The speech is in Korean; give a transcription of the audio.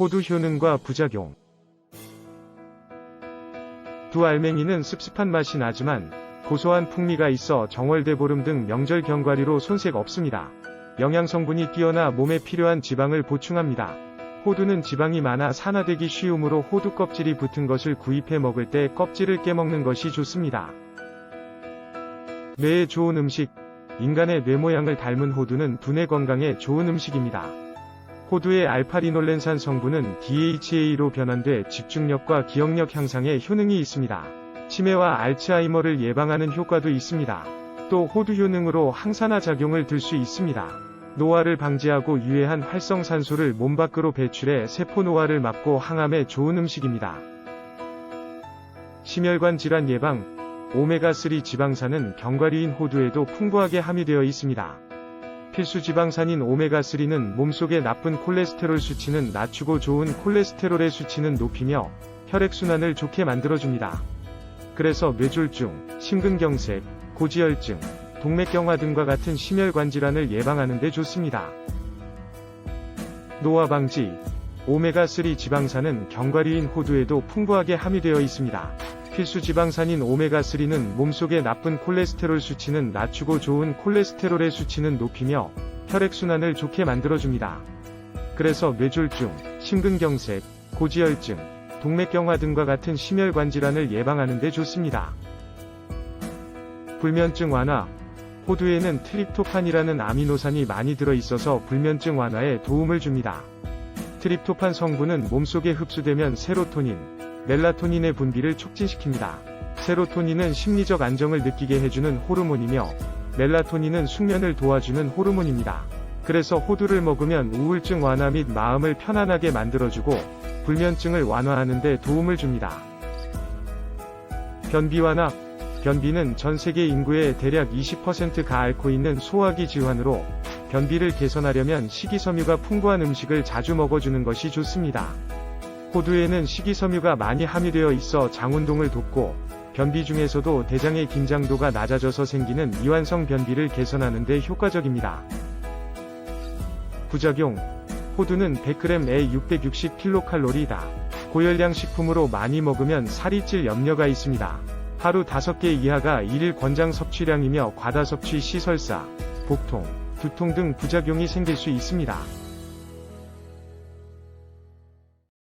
호두 효능과 부작용 두 알맹이는 습습한 맛이 나지만 고소한 풍미가 있어 정월대 보름 등 명절 견과류로 손색 없습니다. 영양 성분이 뛰어나 몸에 필요한 지방을 보충합니다. 호두는 지방이 많아 산화되기 쉬우므로 호두 껍질이 붙은 것을 구입해 먹을 때 껍질을 깨먹는 것이 좋습니다. 뇌에 좋은 음식, 인간의 뇌 모양을 닮은 호두는 두뇌 건강에 좋은 음식입니다. 호두의 알파리놀렌산 성분은 DHA로 변환돼 집중력과 기억력 향상에 효능이 있습니다. 치매와 알츠하이머를 예방하는 효과도 있습니다. 또 호두 효능으로 항산화 작용을 들 수 있습니다. 노화를 방지하고 유해한 활성산소를 몸 밖으로 배출해 세포 노화를 막고 항암에 좋은 음식입니다. 심혈관 질환 예방, 오메가3 지방산은 견과류인 호두에도 풍부하게 함유되어 있습니다. 필수 지방산인 오메가3는 몸속의 나쁜 콜레스테롤 수치는 낮추고 좋은 콜레스테롤의 수치는 높이며 혈액순환을 좋게 만들어줍니다. 그래서 뇌졸중, 심근경색, 고지혈증, 동맥경화 등과 같은 심혈관 질환을 예방하는 데 좋습니다. 노화 방지, 오메가3 지방산은 견과류인 호두에도 풍부하게 함유되어 있습니다. 필수 지방산인 오메가3는 몸속의 나쁜 콜레스테롤 수치는 낮추고 좋은 콜레스테롤의 수치는 높이며 혈액순환을 좋게 만들어줍니다. 그래서 뇌졸중, 심근경색, 고지혈증, 동맥경화 등과 같은 심혈관 질환을 예방하는 데 좋습니다. 불면증 완화 호두에는 트립토판이라는 아미노산이 많이 들어있어서 불면증 완화에 도움을 줍니다. 트립토판 성분은 몸속에 흡수되면 세로토닌, 멜라토닌의 분비를 촉진시킵니다. 세로토닌은 심리적 안정을 느끼게 해주는 호르몬이며 멜라토닌은 숙면을 도와주는 호르몬입니다. 그래서 호두를 먹으면 우울증 완화 및 마음을 편안하게 만들어주고 불면증을 완화하는 데 도움을 줍니다. 변비 완화 변비는 전 세계 인구의 대략 20%가 앓고 있는 소화기 질환으로 변비를 개선하려면 식이섬유가 풍부한 음식을 자주 먹어주는 것이 좋습니다. 호두에는 식이섬유가 많이 함유되어 있어 장운동을 돕고 변비 중에서도 대장의 긴장도가 낮아져서 생기는 이완성 변비를 개선하는 데 효과적입니다. 부작용 호두는 100g에 660kcal이다. 고열량 식품으로 많이 먹으면 살이 찔 염려가 있습니다. 하루 5개 이하가 1일 권장 섭취량이며 과다 섭취 시 설사, 복통, 두통 등 부작용이 생길 수 있습니다.